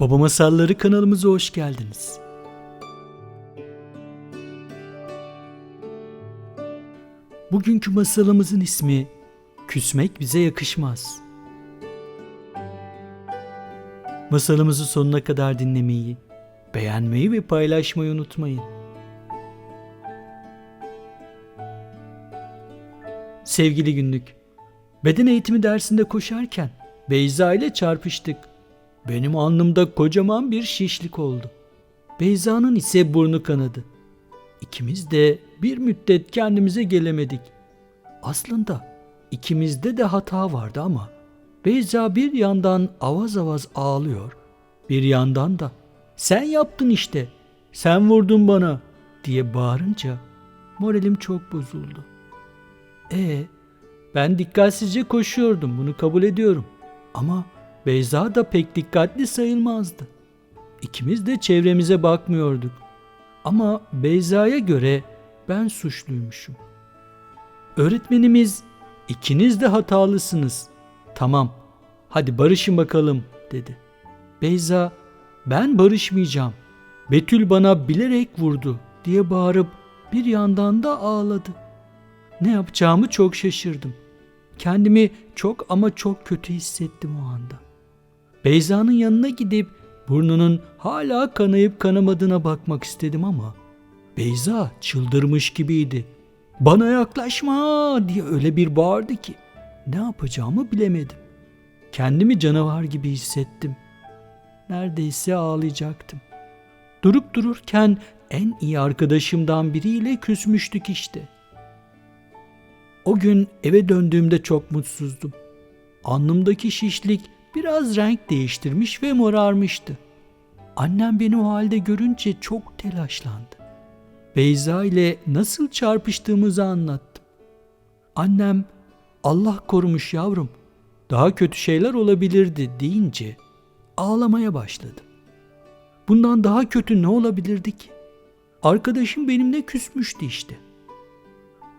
Baba Masalları kanalımıza hoş geldiniz. Bugünkü masalımızın ismi Küsmek bize yakışmaz. Masalımızı sonuna kadar dinlemeyi, beğenmeyi ve paylaşmayı unutmayın. Sevgili günlük, beden eğitimi dersinde koşarken Beyza ile çarpıştık. Benim alnımda kocaman bir şişlik oldu. Beyza'nın ise burnu kanadı. İkimiz de bir müddet kendimize gelemedik. Aslında ikimizde de hata vardı ama Beyza bir yandan avaz avaz ağlıyor, bir yandan da sen yaptın işte, sen vurdun bana diye bağırınca moralim çok bozuldu. E ben dikkatsizce koşuyordum bunu kabul ediyorum. Ama Beyza da pek dikkatli sayılmazdı. İkimiz de çevremize bakmıyorduk. Ama Beyza'ya göre ben suçluymuşum. Öğretmenimiz ikiniz de hatalısınız. Tamam hadi barışın bakalım dedi. Beyza ben barışmayacağım. Betül bana bilerek vurdu diye bağırıp bir yandan da ağladı. Ne yapacağımı çok şaşırdım. Kendimi çok ama çok kötü hissettim o anda. Beyza'nın yanına gidip burnunun hala kanayıp kanamadığına bakmak istedim ama Beyza çıldırmış gibiydi. Bana yaklaşma diye öyle bir bağırdı ki ne yapacağımı bilemedim. Kendimi canavar gibi hissettim. Neredeyse ağlayacaktım. Durup dururken en iyi arkadaşımdan biriyle küsmüştük işte. O gün eve döndüğümde çok mutsuzdum. Alnımdaki şişlik biraz renk değiştirmiş ve morarmıştı. Annem beni o halde görünce çok telaşlandı. Beyza ile nasıl çarpıştığımızı anlattım. Annem Allah korumuş yavrum daha kötü şeyler olabilirdi deyince ağlamaya başladım. Bundan daha kötü ne olabilirdi ki? Arkadaşım benimle küsmüştü işte.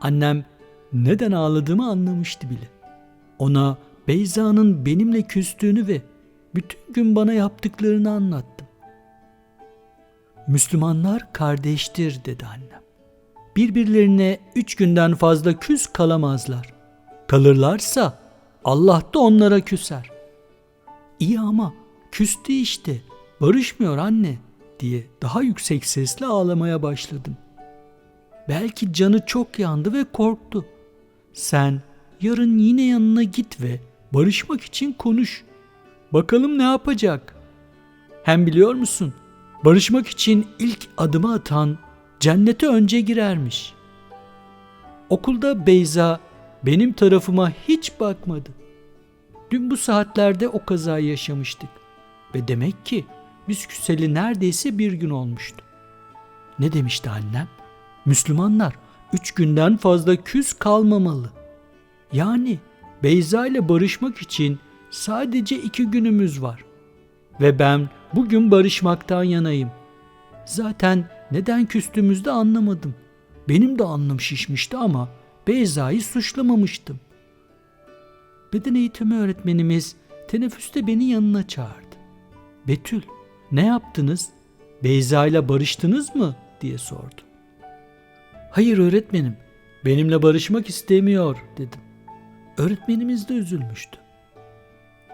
Annem neden ağladığımı anlamıştı bile. Ona Beyza'nın benimle küstüğünü ve bütün gün bana yaptıklarını anlattım. Müslümanlar kardeştir dedi annem. Birbirlerine üç günden fazla küs kalamazlar. Kalırlarsa Allah da onlara küser. İyi ama küstü işte, barışmıyor anne diye daha yüksek sesle ağlamaya başladım. Belki canı çok yandı ve korktu. Sen yarın yine yanına git ve barışmak için konuş. Bakalım ne yapacak? Hem biliyor musun? Barışmak için ilk adımı atan cennete önce girermiş. Okulda Beyza benim tarafıma hiç bakmadı. Dün bu saatlerde o kazayı yaşamıştık ve demek ki biz küseli neredeyse bir gün olmuştu. Ne demişti annem? Müslümanlar üç günden fazla küs kalmamalı. Yani Beyza ile barışmak için sadece iki günümüz var. Ve ben bugün barışmaktan yanayım. Zaten neden küstüğümüzü de anlamadım. Benim de alnım şişmişti ama Beyza'yı suçlamamıştım. Beden eğitimi öğretmenimiz teneffüste beni yanına çağırdı. Betül, ne yaptınız? Beyza ile barıştınız mı? diye sordu. Hayır öğretmenim, benimle barışmak istemiyor dedim. Öğretmenimiz de üzülmüştü.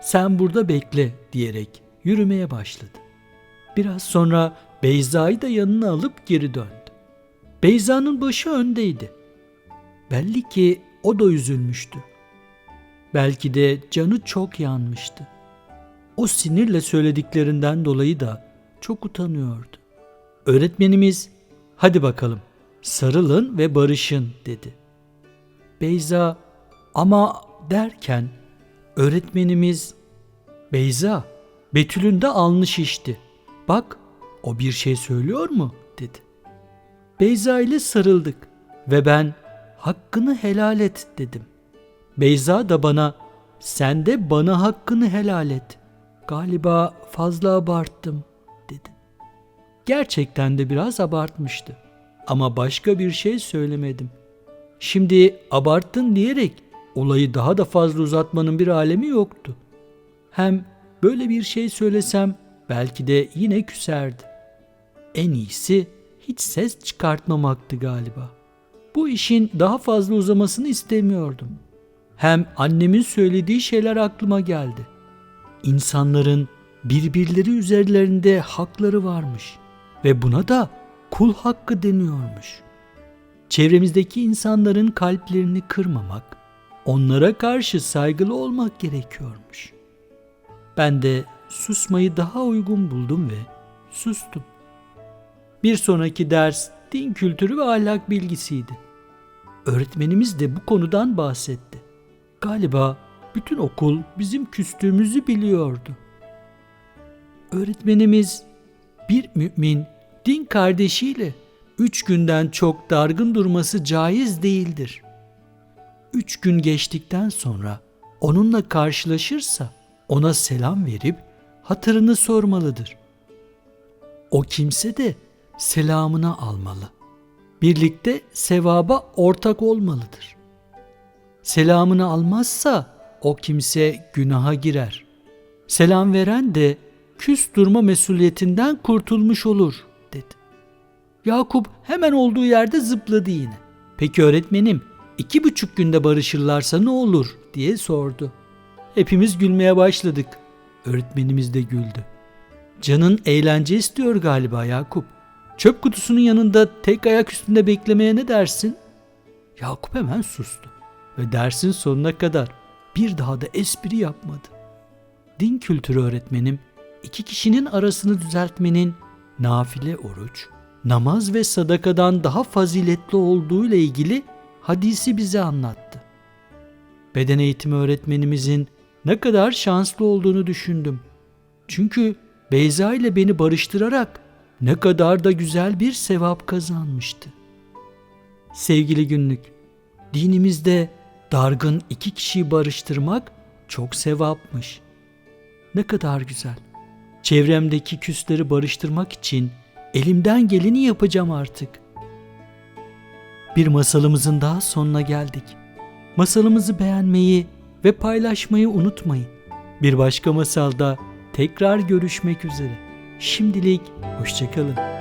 Sen burada bekle diyerek yürümeye başladı. Biraz sonra Beyza'yı da yanına alıp geri döndü. Beyza'nın başı öndeydi. Belli ki o da üzülmüştü. Belki de canı çok yanmıştı. O sinirle söylediklerinden dolayı da çok utanıyordu. Öğretmenimiz hadi bakalım sarılın ve barışın dedi. Beyza ama derken öğretmenimiz Beyza Betül'ün de alnı şişti. Bak o bir şey söylüyor mu dedi. Beyza ile sarıldık ve ben hakkını helal et dedim. Beyza da bana sen de bana hakkını helal et. Galiba fazla abarttım dedi. Gerçekten de biraz abartmıştı. Ama başka bir şey söylemedim. Şimdi abarttın diyerek olayı daha da fazla uzatmanın bir alemi yoktu. Hem böyle bir şey söylesem belki de yine küserdi. En iyisi hiç ses çıkartmamaktı galiba. Bu işin daha fazla uzamasını istemiyordum. Hem annemin söylediği şeyler aklıma geldi. İnsanların birbirleri üzerlerinde hakları varmış ve buna da kul hakkı deniyormuş. Çevremizdeki insanların kalplerini kırmamak, onlara karşı saygılı olmak gerekiyormuş. Ben de susmayı daha uygun buldum ve sustum. Bir sonraki ders din kültürü ve ahlak bilgisiydi. Öğretmenimiz de bu konudan bahsetti. Galiba bütün okul bizim küstüğümüzü biliyordu. Öğretmenimiz bir mümin din kardeşiyle üç günden çok dargın durması caiz değildir. Üç gün geçtikten sonra onunla karşılaşırsa ona selam verip hatırını sormalıdır. O kimse de selamını almalı. Birlikte sevaba ortak olmalıdır. Selamını almazsa o kimse günaha girer. Selam veren de küs durma mesuliyetinden kurtulmuş olur dedi. Yakup hemen olduğu yerde zıpladı yine. Peki öğretmenim iki buçuk günde barışırlarsa ne olur diye sordu. Hepimiz gülmeye başladık. Öğretmenimiz de güldü. Canın eğlence istiyor galiba Yakup. Çöp kutusunun yanında tek ayak üstünde beklemeye ne dersin? Yakup hemen sustu ve dersin sonuna kadar bir daha da espri yapmadı. Din kültürü öğretmenim iki kişinin arasını düzeltmenin nafile oruç, namaz ve sadakadan daha faziletli olduğu ile ilgili hadisi bize anlattı. Beden eğitimi öğretmenimizin ne kadar şanslı olduğunu düşündüm. Çünkü Beyza ile beni barıştırarak ne kadar da güzel bir sevap kazanmıştı. Sevgili günlük, dinimizde dargın iki kişiyi barıştırmak çok sevapmış. Ne kadar güzel. Çevremdeki küsleri barıştırmak için elimden geleni yapacağım artık. Bir masalımızın daha sonuna geldik. Masalımızı beğenmeyi ve paylaşmayı unutmayın. Bir başka masalda tekrar görüşmek üzere. Şimdilik hoşçakalın.